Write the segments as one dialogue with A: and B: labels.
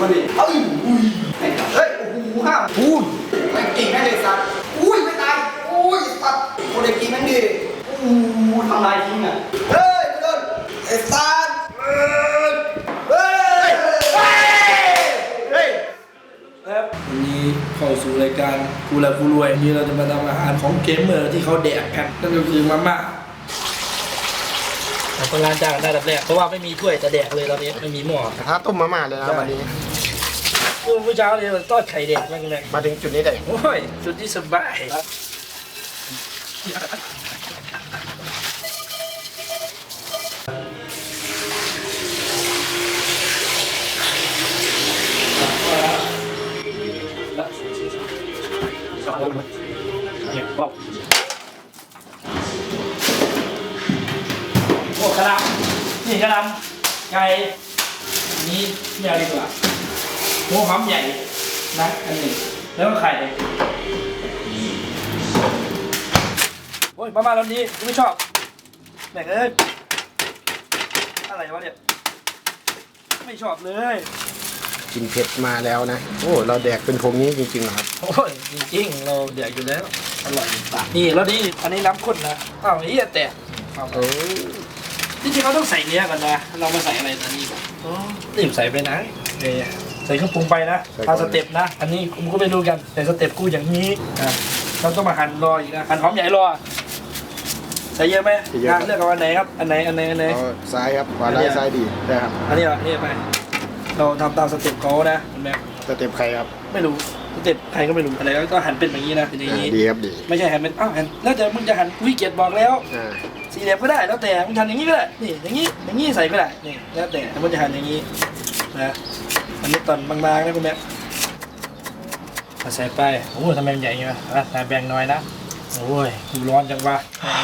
A: มาดิเอ้ยอุ้ยเฮ้ย โอ้โหห้ามอุ้ยแม่งกิ่งแม่งเลยสัตว์อุ้ยไม่ตายอุ้ยสัตว์โคตรกิ่งแม่งดิอู้ทำลายทิ้งอะ เฮ้ยไม่โดนไอ้สัตว์เอ้ยเฮ้ย เฮ้ย เฮ้ย
B: ครับวันนี้เข้าสู่รายการกูแลกูรวยวันนี้เราจะมาทำอาหารของเกมเมอร์ที่เขาแดกกันนั่นก็คือมาม่า เอาคนงานจ้างได้แบบแรกเพราะว่าไม่มีถ้วยจะแดกเลยตอนนี้ไม่มีหม้อ
C: ถ้าต้มมาม่าเลยนะวันนี้
B: กูเมื่อเช้าเลยมันทอดไข่แดกแม่งเลย
C: มาถึงจุดนี้ได้
B: โอ้ยสุดที่สบายโอ้ กระลำนี่กระลำไก่อันนี้ไม่เอาดีกว่าหัวหอมใหญ่นะอันหนึ่งแล้วก็ไข่โอ้ยประมาณตอนนี้กูไม่ชอบแบ่งเอ้ยอะไรวะเนี่ยไม่ชอบเลย
C: กินเผ็ดมาแล้วนะ โอ้ เราแดกเป็นพงนี้จริงๆเหรอครับ
B: โอ้ย จริงๆ เราเดือดอยู่แล้ว อร่อยปากนี่แล้วนี่อันนี้น้ำข้นนะอ้าวไอ้เหี้ยแตกเอา
C: โอ้ ย
B: จริงๆเราต้องใส่เนื้อก่อนนะ เรามาใส่อะไรตอนนี้ก่อนอ๋อรีบใส่ไปนะเนี่ยใส่เครื่องปรุงไปนะตามสเต็ปนะ อันนี้ผมก็ไม่รู้กัน แต่สเต็ปกูอย่างนี้อะเราต้องมาหั่นรออีกนะ หั่นหอมใหญ่รอ ใส่เยอะไหมงานเลือกเอาอันไหนครับ อันไหน อันไหน อันไหน
C: เอาซ้ายครับขวาได้ซ้ายดีได้ครับ
B: อันนี้เหรอนี่ไป เราทำตามสเต็ปเขานะเห็นไหม
C: สเต็ปใครครับ
B: ไม่รู้ส เต็ปใครก็ไม่รู้อะไรก็หั่นเป็นแบบนี้นะเป็นอย่าง
C: อ่า
B: นี้
C: ดีครับดี
B: ไม่ใช่หั่นเป็นอ้าวหั่นแล้วแต่มึงจะหั่นวิเกียรติบอกแล้ว
C: อ่า
B: สี่เหลี่ยมก็ได้แล้วแต่มึงทำอย่างนี้ก็ได้นี่อย่างนี้อย่างนี้ใส่ก็ได้นี่แล้วแต่แต่มันจะหั่นอย่างนี้นะอันนี้ตอนบางๆนะคุณแม่เอาใส่ไปโอ้โหทำไมมันใหญ่เงี้ยอะใส่แบ่งน้อยนะ โอ้ยร้อนจังวะ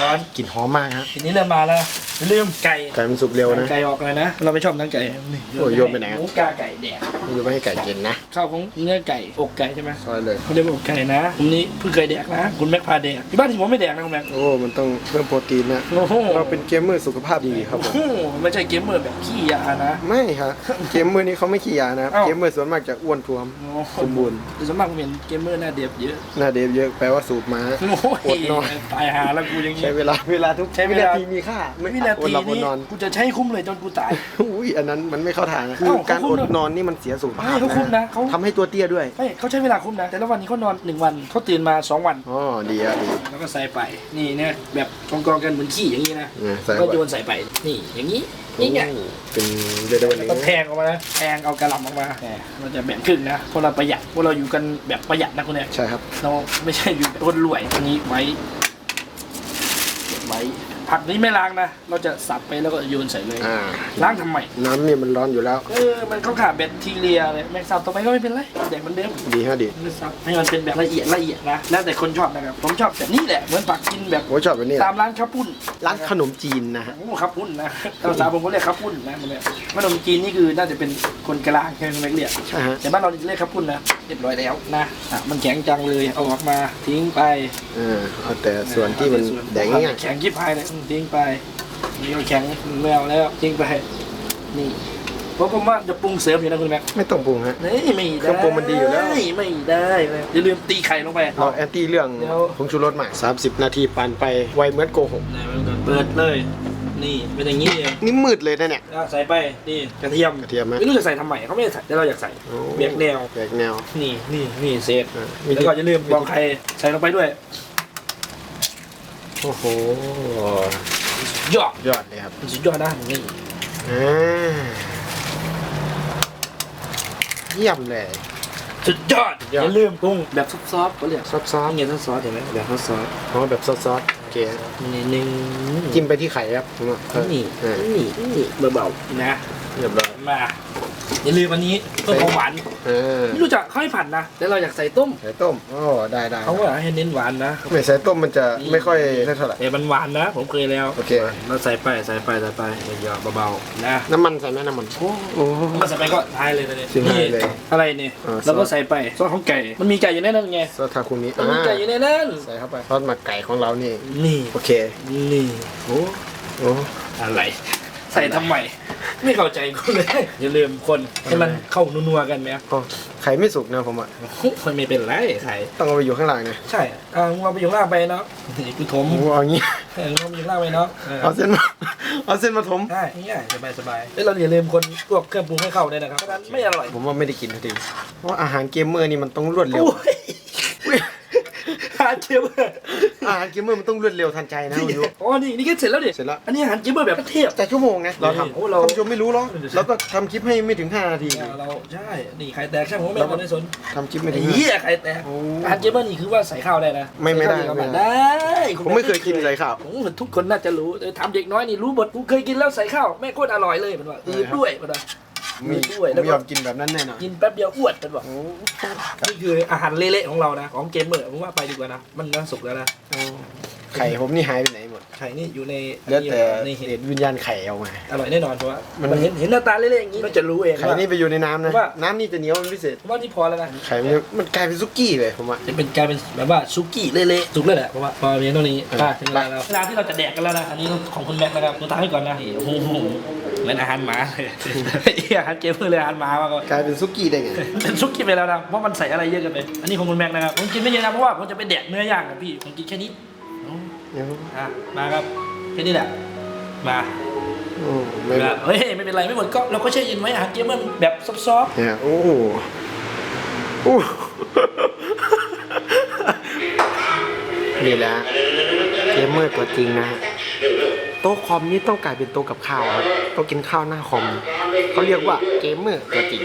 B: ร้อน
C: กลิ่นหอมมากฮะ
B: ทีนี้เริ่มมาแล้วอย่าลืมไก่
C: ไก่มันสุกเร็วนะ
B: ไก่ออกเลยนะ เราไม่ชอบทั้งไก่นี่
C: โอ้ยโยนไปไหน
B: หมูกาไก่แดก
C: ไม่รู้ไม่ให้ไก่กินนะ
B: ข้าวของเนื้อไก่อกไก่ใช่ไหม
C: ซอยเลย
B: เขาเรียกว่าอกไก่นะผมนี้เพิ่งเคยแดกนะ คุณแม็กพาแดกที่บ้านที่ผมไม่แดกนะคุณแม็ก
C: โอ้ มันต้องเพิ่มโปรตีนนะ
B: โอ้โห
C: เราเป็นเกมเมอร์สุขภาพดีครับผม
B: โอ้โหไม่ใช่เกมเมอร์แบบขี้ยานะ
C: ไม่ครับ เกมเมอร์นี้เขาไม่ขี้ยานะครับ
B: อ้าว
C: เกมเมอร์ส่วนมากจะอ้วนท้วม
B: โอ้โห
C: สมบูรณ์
B: แต่สวนมัครผมเห็นเกมเมอร์หน้าเดียบเยอะ
C: หน้าเดฟเยอะแปลว่าสูบม้า
B: โอ้
C: อดนอน
B: ตายหาแล้วกูอย่างงี้
C: ใช้เวลาเวลาทุก
B: ใช้เวลา
C: ทีมีค่าไม่
B: วินา
C: อด
B: ที
C: หลับอด
B: นี้
C: นอน
B: กูจะใช้คุ้มเลยจนกูตาย
C: อุ้ยอันนั้นมันไม่เข้าทางนะคือ
B: เอ้า
C: การ
B: เขาคุ้
C: อ
B: ม
C: ด
B: นะ
C: นอนนี่มันเสียสุขภาพ
B: ไม่เขาคุ้มนะเขา
C: ทำให้ตัวเตี้ยด้วย
B: ไม่เขาใช้เวลาคุ้มนะ แต่ละวันนี้เขานอนหนึ่งวันเขาตื่นมาสองวัน
C: อ๋อดีอะดี
B: แล้วก็ใส่ไป นี่เนี่ยแบบกองกองๆกันเหมือนขี้อย่างนี้นะ
C: เนี่ยใส่
B: ก็
C: ไป
B: โยนใส่ไป นี่อย่างนี้ นี่ไง
C: โอ้เป็นเรียกได้ว่า
B: แล้วก็แทงออกมานะแทงเอากระหล่ำออกมาแหมเราจะแบ่งครึ่งนะเพราะเราประหยัดเพราะเราอยู่กันแบบประหยัดนะคุณเนี่ย
C: ใช่ครับ
B: เราไม่ใช่อยู่คนรวยอันนี้ไว้เก็บไว้ ผักนี้ไม่ล้างนะ เราจะสับไปแล้วก็โยนใส่เลย
C: อ่า
B: ล้างทำไม
C: น้ำเนี่ยมันร้อนอยู่แล้ว
B: เออ มันเข้าขาดแบคทีเรียเลยแมงสับต่อไปก็ไม่เป็นไรแดกเหมันเดิม
C: ดีฮะดี
B: ไม่สับให้มันเป็นแบบละเอียดละเอียดนะ แล้วแต่คนชอบนะครับ ผมชอบแบบนี้แหละ เหมือนผักกินแบบ
C: โอ้ชอบแบบนี้แห
B: ตา
C: ละ
B: มร้านข้าวปุ้น
C: ร้านขนมจีนนะฮะ
B: โอ้ข้าวปุ้นนะภาษาผมก็เรียกข้าวปุ้นนะมันเนี่ยขนมจีนนี่คือน่าจะเป็นคนกลางแค่ไม่เรียก
C: ใช่ฮะ
B: แต่บ้านเราจะเรียกข้าวปุ้นนะ เรียบร้อยแล้วนะอะมันแข็งจังเลย เอาออกมาทิ้งไป
C: เออเอาแต่ส่วนที่มันแดงง่าย
B: แข็งยิบพายเลยอืมทิ้งไปนี่ก็แข็งไม่เอาแล้วทิ้งไป นี่เพราะผมว่าจะปรุงเสริมอยู่นะคุณแม็ก
C: ๆไม่ต้องปรุงฮะ
B: นี่ไม่
C: เครื่องปรุงมันดีอยู่แล้ว
B: ไม่ได้เลยอย่าลืมตีไข่ลงไป
C: เราแอนตี้เรื่อง
B: เดี๋ยว
C: ผงชูรสใหม่30 นาทีปั่นไปไวเหมือนโกหก
B: ไหนมันก่อนเปิดเลย นี่เป็นอย่างนี้เอง
C: นี่มืดเลยนะเนี่ย
B: อะใส่ไปนี่กระเทียม
C: กระเทียมไหม
B: ไม่รู้จะใส่ทำไมเขาไม่ได้ใส่แต่เราอยากใส่
C: โอ้
B: เบียกแนว
C: แบกแนว
B: นี่นี่นี่เศษ
C: อะ
B: แล้วก็อย่าลืมบอกไข่ใส่ลงไปด้วย
C: โอ้โห
B: ยอด
C: ยอดเลยครับ
B: มันสุดยอดนะนี่
C: อ่าเยี่ยมเลย
B: สุดยอด
C: สุด
B: อย
C: อด
B: ย่าลืมปรุงแบบซอฟๆก็เรียก
C: ซอสซอส
B: นี่ไงซอสๆเห็นไหมแบบซอส
C: ๆอ๋อแบบซอสซอสโอเค
B: ๆนี่หนึ่ง
C: จิ้มไปที่ไข่ครับผมว่าเออ
B: นี่
C: เออ
B: นี่นี่เบาๆนะ
C: เรียบร้อย
B: มา อย่าลืมวันนี้เพิ่มความหวาน
C: เออ
B: ไม่รู้จักเขาให้ผัดนะแต่เราอยากใส่ต้ม
C: ใส่ต้มอ๋อได้ได้
B: เขาว่าให้เน้นหวานนะ
C: ไม่ใส่ต้มมันจะไม่ค่อยได้เท่าไหร่
B: แต่มันหวานนะ ผมเคยแล้ว
C: โอเค
B: เราใส่ไปใส่ไปใส่ไปหยอกๆเบาๆนะ
C: น้ำมันใส่ไหมน้ำมันโอ้โห
B: มันใส่ไปก็ทายเลยนะเนี่ย
C: ทิ้งท้ายเลย
B: อะไรเนี่ย
C: อ่า
B: แล้วก็
C: ซอส
B: ใส่ไปซอสของไก่มันมีไก่อยู่ในนั้นไง
C: ซอสทาคุมิ
B: มันมีไก่อยู่ในนั้น
C: ใส่เข้าไปซอสหมักไก่ของเรานี่
B: นี่
C: โอเค
B: นี่โอ้
C: โอ้
B: อะไร ใส่ทำไมไม่เข้าใจกูเลย อย่าลืมคนให้มันเข้านัวๆกันไหม
C: ก็ไข่ไม่สุกนะผมอะ
B: มันไม่เป็นไรไข่
C: ต้องเอาไปอยู่ข้างหลังนะ
B: ใช่อ่ามึงเอาไปอยู่ข้างล่างไปเนาะนี่กูถม
C: โอ้เอางี้
B: เออมึงเอาไปอยู่ข้างล่างไปเนาะเออ
C: เอาเส้นมา เอาเส้นมาถม
B: ใช่ง่ายสบายสบายๆเอ้ยเราอย่าลืมคนพวกเครื่องปรุงให้เข้าด้วยนะครับเพราะฉะนั้นไม่อร่อย
C: ผมว่าไม่ได้กินทันทีเพราะอาหารเกมเมอร์นี่มันต้องรวดเร็ว
B: โอ้ย หาเจเบ อร์
C: อาหารเกมเมอร์มันต้องรวดเร็วทันใจนะคุณยุ
B: อ๋อนี่นี่แค่เสร็จแล้วดิ
C: เสร็จแล้ว
B: อันนี้อาหารเจเบอร์แบบเทพ
C: แต่ชั่วโมงนะเราทำ
B: โอ้เรา
C: ท่านผู้ชมไม่รู้หรอกเราก็ทำคลิปให้ไม่ถึง 5 นาที
B: อ่าเราใช่นี่ไข่แตกช่างผมไม่เอาในสน
C: ทำคลิปไม่ถึ
B: ไอ้
C: ง
B: เหี้ยไข่แตก
C: โอ้
B: อาหารเจเบอร์นี่คือว่าใส่ข้าวได้นะ
C: ไม่ไม่ได้
B: ใส่ข้าว
C: ไม่
B: ได้
C: ได้
B: คุณ
C: ผมไม่เคยกินใส่ข้าว
B: ผมว่าทุกคนน่าจะรู้เออทำเด็กน้อยนี่รู้หมดกูเคยกินแล้วใส่ข้าวแม่โคตรอร่อยเลยมันว่าอืดด้วยมันว่า
C: มี
B: ด้วยแล้วก็
C: ไม่ยอมกินแบบนั้นแน่นอน
B: กินแป๊บเดียวอ้วนมันบอก
C: โอ้
B: นี่คืออาหารเละๆของเรานะของเกมเมอร์ผมว่าไปดีกว่านะมันน่าสุกแล้วนะ
C: โอ้ไข่ผมนี่หายไปไหนหมด
B: ไข่นี่อยู่ใน
C: เหลือแต่
B: ในเห็
C: เห็
B: ด
C: ดวิญญาณไข่ออกมา
B: อร่อยแน่นอนเพราะว่า
C: มัน
B: มันเห็นเห็นหน้าตาเละๆอย่างนี้เราจะรู้เอง
C: ไข่
B: ว่า
C: นี่ไปอยู่ในน้ำนะ
B: ว่า
C: น้ำนี่จะเหนียวเป็นพิเศษ
B: ผมว่านี่พอแล้วนะ
C: ไข่มันมันกลายเป็นซุกี้เลยผมว่า
B: จะเป็นกลายเป็นแบบว่าซุกี้เละๆสุกแล้วแหละเพราะว่าพอเพียงเท่านี้
C: เออ
B: อะถึงเวลาแล้วเวลาที่เราจะแดกกันแล้วนะอันนี้ของคุณแม็กซ์นะครับตัวตั้งให้ก่อนนะนี่โอ้โห เหมือนอาหารหมาเลยอาหารเกมเมอร์เลยอาหารหมามากกว่า
C: กลายเป็นซุกี้ได้ไง
B: เป็นซุกี้ไปแล้วนะเพราะมันใส่อะไรเยอะเกันไป อันนี้ของคุณแม็กซ์นะครับผมกินไม่เยอะนะเพราะว่าผมจะไปแดกเนื้อย่างกับพี่ผมกินแค่นี้อ๋อ
C: เดี๋ยว
B: อะมาครับแค่นี้แหละมา
C: โอ้ไม่
B: แบบเฮ้ยไม่เป็นไรไม่หมดก็เราก็แช่เย็นไว้อาหารเกมเมอร์แบบซอฟ
C: เนี่ยโอ้โหโอ้นี่แหละเกมเมอร์ตัวจริงนะโต๊ะคอมนี่ต้องกลายเป็นโต๊ะกับข้าวครับต้องกินข้าวหน้าคอมเขาเรียกว่าเกมเมอร์ตัวจริง